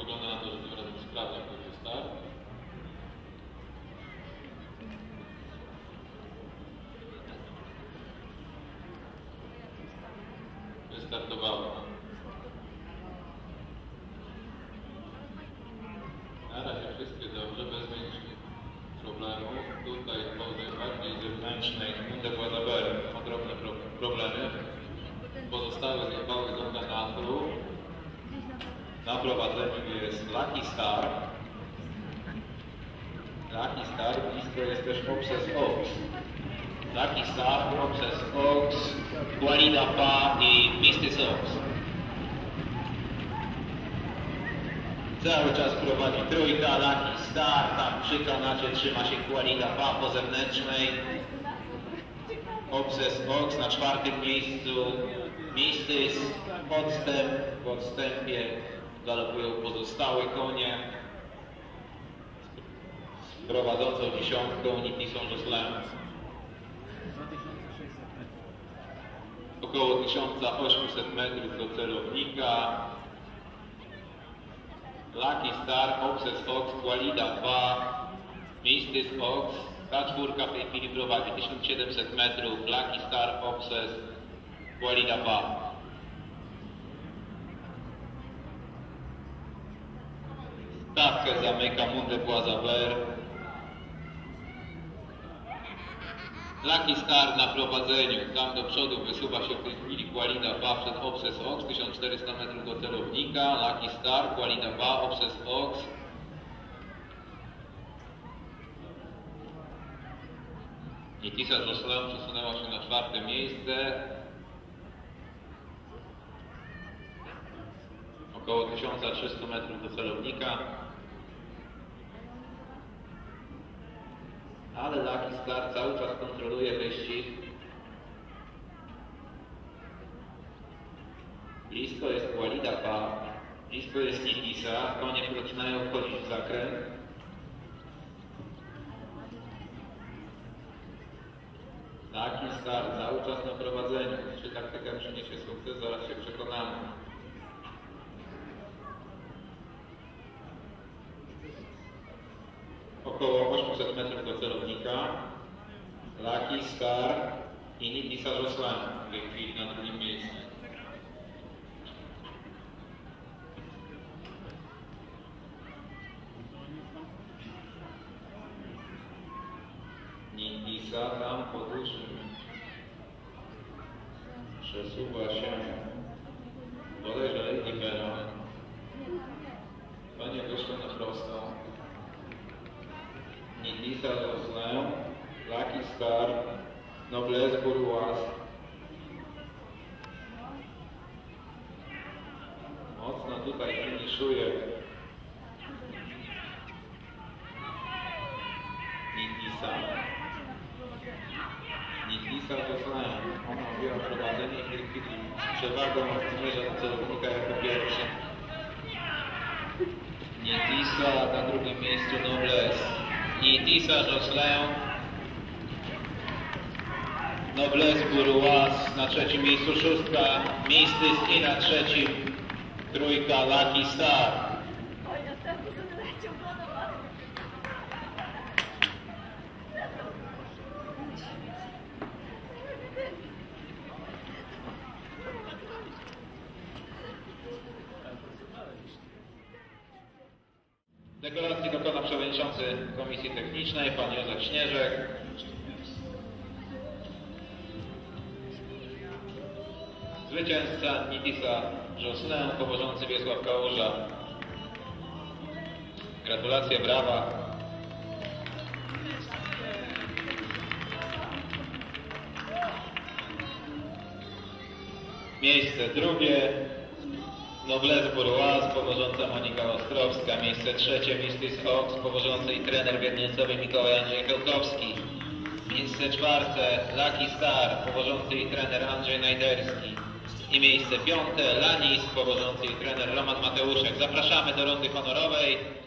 wygląda na to, że tym razem sprawnie pójdzie start. Wystartowało. Na razie wszystkie dobrze, bez większych problemów. Tutaj po tej bardziej zewnętrznej Munde Guadaber ma drobne pro- problemy. Pozostałe zjebały do tematu. Na prowadzeniu jest Lucky Star. Lucky Star, blisko jest też Obses Ox. Lucky Star, Obses Ox, Guarida Pa i Mistys Ox. Cały czas prowadzi trójka, Lucky Star, tam przy kanacie trzyma się Guarida Pa po zewnętrznej. Obses Ox na czwartym miejscu, Mistys, odstęp, w odstępie galopują pozostałe konie. Prowadzącą dziesiątką Nikisą Joslem. Około 1800 metrów do celownika. Lucky Star, Obses Ox, Qualida 2, Mistys Ox. Ta czwórka w tej chwili prowadzi 1700 metrów. Lucky Star, Obses, Qualida 2. Stawkę zamyka Munde Boisaver. Lucky Star na prowadzeniu. Tam do przodu wysuwa się w tej chwili Qualida 2 przed Obses Ox. 1400 metrów do celownika. Lucky Star, Qualida 2, Obses Ox. Nitisa Jocelyn przesunęła się na czwarte miejsce. Około 1300 metrów do celownika. Ale Lucky Star cały czas kontroluje wyścig. Blisko jest Walida Pa, blisko jest Nitisa, konie zaczynają wchodzić w zakręt. Lucky Star cały czas na prowadzeniu. Czy taktyka przyniesie sukces? Zaraz się przekonamy. Około 800 metrów do celownika. Lucky Star i Nikisa Roslan w tej chwili na drugim miejscu. Nikisa tam po dużym przesuwa się Noblesse Bourgeoise. Mocno tutaj finiszuje Nidisa. Nidisa Roslin, ona objęła prowadzenie w tej chwili przewagą zmierza do celownika jako pierwszy. Nidisa na drugim miejscu Noblesse i Tisa Noblesse Bourgeois na trzecim miejscu szóstka, Mistys i na trzecim trójka Lucky Star. Deklaracji dokona przewodniczący Komisji Technicznej, pan Józef Śnieżek. Zwycięzca Nitisa Jocelyn, powożący Wiesław Kałuża. Gratulacje, brawa. Miejsce drugie. Noblesse Bourgeois, powożąca Monika Ostrowska. Miejsce trzecie Mistys Ox, powożący i trener wiednięcowy Mikołaj Andrzej Kełkowski. Miejsce czwarte Lucky Star, powożący i trener Andrzej Najderski. I miejsce piąte Lanis, powożący i trener Roman Mateuszek. Zapraszamy do rundy honorowej.